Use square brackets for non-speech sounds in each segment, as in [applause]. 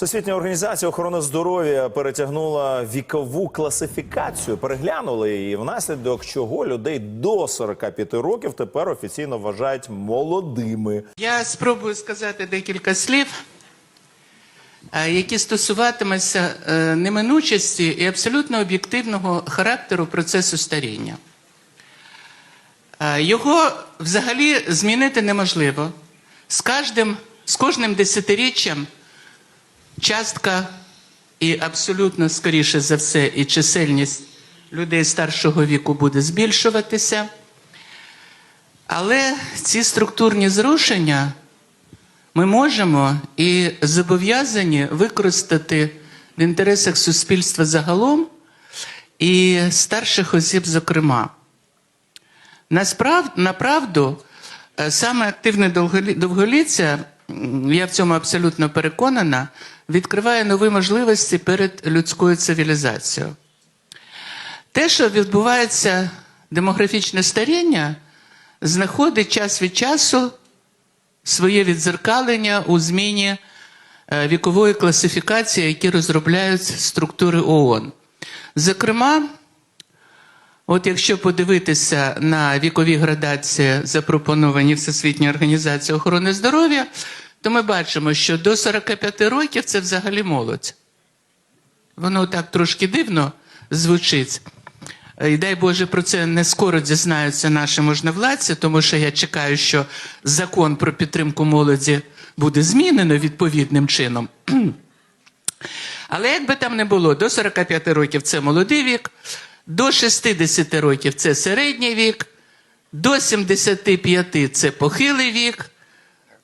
Всесвітня організація охорони здоров'я перетягнула вікову класифікацію, переглянули її, внаслідок чого людей до 45 років тепер офіційно вважають молодими. Я спробую сказати декілька слів, е, які стосуватимуться е, неминучості і абсолютно об'єктивного характеру процесу старіння. Е, Його взагалі змінити неможливо. З кожним, з кожним десятиріччям частка і абсолютно, скоріше за все, і чисельність людей старшого віку буде збільшуватися. Але ці структурні зрушення ми можемо і зобов'язані використати в інтересах суспільства загалом і старших осіб, зокрема. Насправ, направду, е, саме активне довголіття, я в цьому абсолютно переконана, відкриває нові можливості перед людською цивілізацією. Те, що відбувається демографічне старіння, знаходить час від часу своє відзеркалення у зміні е, вікової класифікації, які розробляють структури ООН. Зокрема, от якщо подивитися на вікові градації, запропоновані Всесвітньою організацією охорони здоров'я, то ми бачимо, що до 45 років це взагалі молодь. Воно так трошки дивно звучить. І дай Боже, про це не скоро дізнаються наші можновладці, тому що я чекаю, що закон про підтримку молоді буде змінено відповідним чином. [clears throat] Але як би там не було, до 45 років це молодий вік, до 60 років це середній вік, до 75 це похилий вік,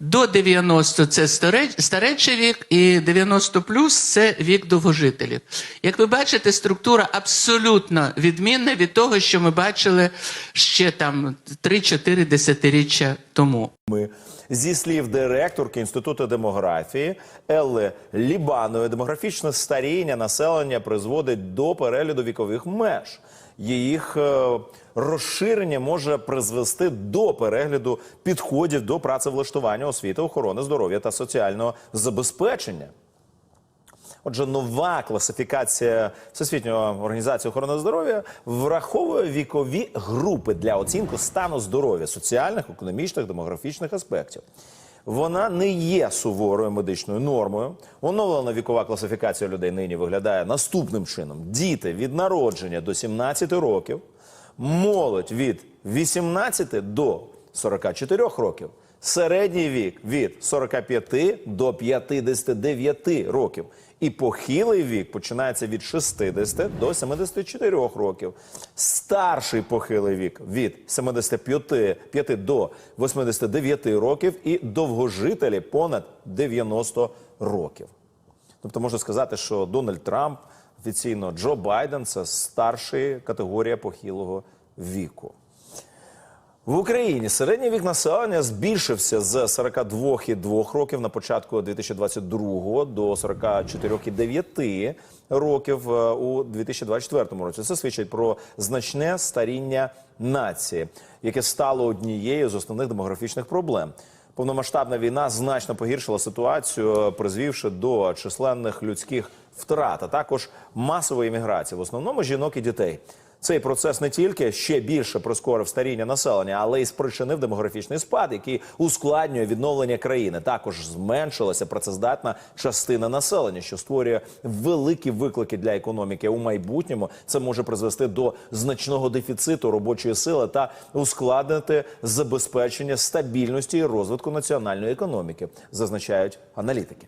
до 90 це старе- старечий вік, і 90 плюс це вік довгожителів. Як ви бачите, структура абсолютно відмінна від того, що ми бачили ще там 3-4 десятиріччя тому. Ми зі слів директорки інституту демографії Елли Лібанової, демографічне старіння населення призводить до перегляду вікових меж. Їх е, розширення може призвести до перегляду підходів до працевлаштування освіти, охорони здоров'я та соціального забезпечення. Отже, нова класифікація Всесвітньої організації охорони здоров'я враховує вікові групи для оцінки стану здоров'я соціальних, економічних, демографічних аспектів. Вона не є суворою медичною нормою. Оновлена вікова класифікація людей нині виглядає наступним чином: діти від народження до 17 років, молодь від 18 до 44 років, середній вік від 45 до 59 років. І похилий вік починається від 60 до 74 років. Старший похилий вік від 75 5 до 89 років і довгожителі понад 90 років. Тобто можна сказати, що Дональд Трамп офіційно Джо Байден це старший категорія похилого віку. В Україні середній вік населення збільшився з 42,2 років на початку 2022 до 44,9 років е, у 2024 році. Це свідчить про значне старіння нації, яке стало однією з основних демографічних проблем. Повномасштабна війна значно погіршила ситуацію, призвівши до численних людських втрат, а також масової міграції, в основному жінок і дітей. Цей процес не тільки ще більше прискорив старіння населення, але й спричинив демографічний спад, який ускладнює відновлення країни. Також зменшилася працездатна частина населення, що створює великі виклики для економіки у майбутньому. Це може призвести до значного дефіциту робочої сили та ускладнити забезпечення стабільності і розвитку національної економіки, зазначають аналітики.